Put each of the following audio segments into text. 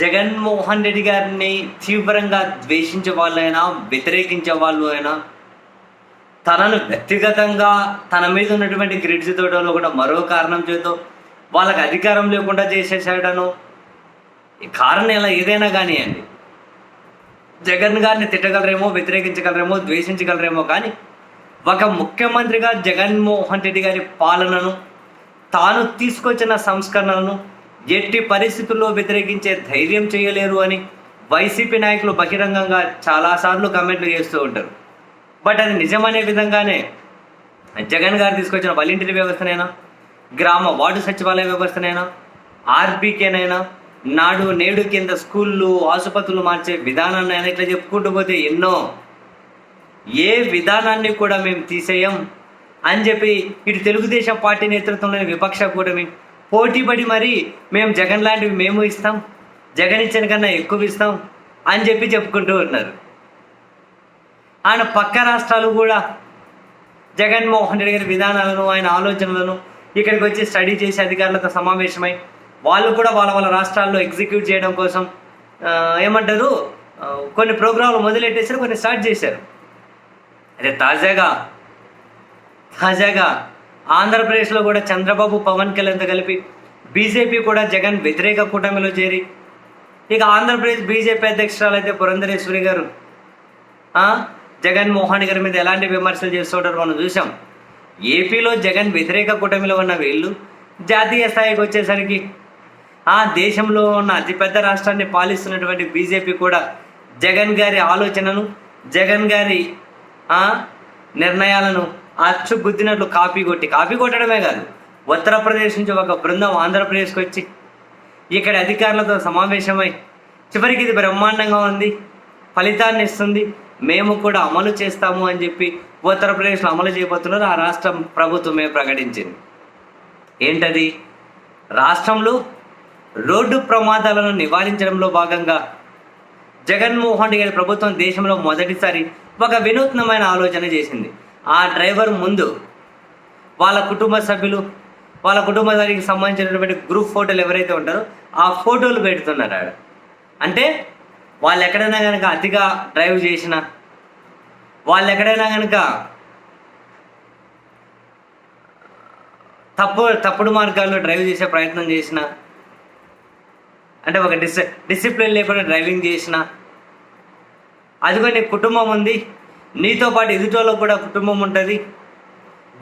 జగన్మోహన్ రెడ్డి గారిని తీవ్రంగా ద్వేషించే వాళ్ళైనా వ్యతిరేకించే వాళ్ళు అయినా తనను వ్యక్తిగతంగా తన మీద ఉన్నటువంటి గ్రిడ్స్ తోటలో కూడా మరో కారణం చేతో వాళ్ళకి అధికారం లేకుండా చేసేసాడను. ఈ కారణం ఎలా ఏదైనా కానివ్వండి. జగన్ గారిని తిట్టగలరేమో వ్యతిరేకించగలరేమో ద్వేషించగలరేమో కానీ ఒక ముఖ్యమంత్రిగా జగన్మోహన్ రెడ్డి గారి పాలనను తాను తీసుకొచ్చిన సంస్కరణలను ఎట్టి పరిస్థితుల్లో వ్యతిరేకించే ధైర్యం చేయలేరు అని వైసీపీ నాయకులు బహిరంగంగా చాలాసార్లు కమెంట్లు చేస్తూ ఉంటారు. బట్ అది నిజమనే విధంగానే జగన్ గారు తీసుకొచ్చిన వలింటిరి వ్యవస్థనైనా గ్రామ వార్డు సచివాలయ వ్యవస్థనైనా ఆర్బీకేనైనా నాడు నేడు కింద స్కూళ్ళు ఆసుపత్రులు మార్చే విధానాన్ని అయినా ఇట్లా చెప్పుకుంటూ పోతే ఎన్నో ఏ విధానాన్ని కూడా మేము తీసేయం అని చెప్పి ఇటు తెలుగుదేశం పార్టీ నేతృత్వంలోని విపక్ష కూటమి పోటీపడి మరి మేము జగన్ లాంటివి మేము ఇస్తాం జగన్ ఇచ్చిన కన్నా ఎక్కువ ఇస్తాం అని చెప్పి చెప్పుకుంటూ ఉన్నారు. ఆయన పక్క రాష్ట్రాలు కూడా జగన్మోహన్ రెడ్డి గారి విధానాలను ఆయన ఆలోచనలను ఇక్కడికి వచ్చి స్టడీ చేసి అధికారులతో సమావేశమై వాళ్ళు కూడా వాళ్ళ వాళ్ళ రాష్ట్రాల్లో ఎగ్జిక్యూట్ చేయడం కోసం ఏమంటారు కొన్ని ప్రోగ్రాంలు మొదలెట్టేశారు కొన్ని స్టార్ట్ చేశారు. అదే తాజాగా తాజాగా ఆంధ్రప్రదేశ్లో కూడా చంద్రబాబు పవన్ కళ్యాణ్తో కలిపి బీజేపీ కూడా జగన్ వ్యతిరేక కూటమిలో చేరి ఇక ఆంధ్రప్రదేశ్ బీజేపీ అధ్యక్షురాలు అయితే పురంధరేశ్వరి గారు. జగన్ జగన్మోహన్ గారి మీద ఎలాంటి విమర్శలు చేస్తుంటారు మనం చూసాం ఏపీలో జగన్ వ్యతిరేక కూటమిలో ఉన్న వీళ్ళు జాతీయ స్థాయికి వచ్చేసరికి ఆ దేశంలో ఉన్న అతిపెద్ద రాష్ట్రాన్ని పాలిస్తున్నటువంటి బీజేపీ కూడా జగన్ గారి ఆలోచనను జగన్ గారి నిర్ణయాలను అచ్చు గుద్దినట్లు కాపీ కొట్టి కాపీ కొట్టడమే కాదు ఉత్తరప్రదేశ్ నుంచి ఒక బృందం ఆంధ్రప్రదేశ్కి వచ్చి ఇక్కడ అధికారులతో సమావేశమై చివరికి ఇది బ్రహ్మాండంగా ఉంది ఫలితాన్ని ఇస్తుంది మేము కూడా అమలు చేస్తాము అని చెప్పి ఉత్తరప్రదేశ్లో అమలు చేయబోతున్నారు ఆ రాష్ట్ర ప్రభుత్వమే ప్రకటించింది. ఏంటది? రాష్ట్రంలో రోడ్డు ప్రమాదాలను నివారించడంలో భాగంగా జగన్మోహన్ రెడ్డి గారి ప్రభుత్వం దేశంలో మొదటిసారి ఒక వినూత్నమైన ఆలోచన చేసింది. ఆ డ్రైవర్ ముందు వాళ్ళ కుటుంబ సభ్యులు వాళ్ళ కుటుంబ సభ్యులకు సంబంధించినటువంటి గ్రూప్ ఫోటోలు ఎవరైతే ఉంటారో ఆ ఫోటోలు పెడుతున్నారు ఆడ. అంటే వాళ్ళు ఎక్కడైనా కనుక అతిగా డ్రైవ్ చేసినా వాళ్ళు ఎక్కడైనా కనుక తప్పు తప్పుడు మార్గాల్లో డ్రైవ్ చేసే ప్రయత్నం చేసిన అంటే ఒక డిసి డిసిప్లిన్ లేకుండా డ్రైవింగ్ చేసిన అదిగో నీ కుటుంబం ఉంది. నీతో పాటు ఎదుటోలో కూడా కుటుంబం ఉంటుంది.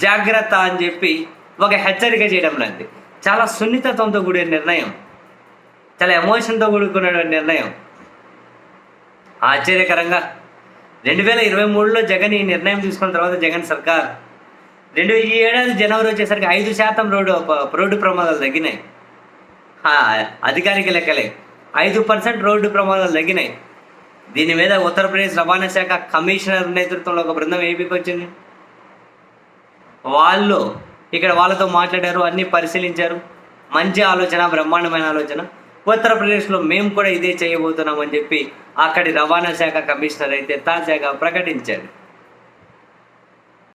జాగ్రత్త అని చెప్పి ఒక హెచ్చరిక చేయడం లాంటిది. చాలా సున్నితత్వంతో కూడిన నిర్ణయం. చాలా ఎమోషన్తో కూడుకున్న నిర్ణయం. ఆశ్చర్యకరంగా రెండు వేల ఇరవై మూడులో జగన్ ఈ నిర్ణయం తీసుకున్న తర్వాత జగన్ సర్కార్ రెండు ఈ ఏడాది జనవరి వచ్చేసరికి ఐదు శాతం రోడ్డు రోడ్డు ప్రమాదాలు తగ్గినాయి. అధికారిక లెక్కలే. ఐదు పర్సెంట్ రోడ్డు ప్రమాదాలు తగ్గినాయి. దీని మీద ఉత్తరప్రదేశ్ రవాణా శాఖ కమిషనర్ నేతృత్వంలో ఒక బృందం ఏపీకి వచ్చింది. వాళ్ళు ఇక్కడ వాళ్ళతో మాట్లాడారు అన్నీ పరిశీలించారు. మంచి ఆలోచన బ్రహ్మాండమైన ఆలోచన. ఉత్తరప్రదేశ్లో మేము కూడా ఇదే చేయబోతున్నాం అని చెప్పి అక్కడి రవాణా శాఖ కమిషనర్ అయితే తాజాగా ప్రకటించారు.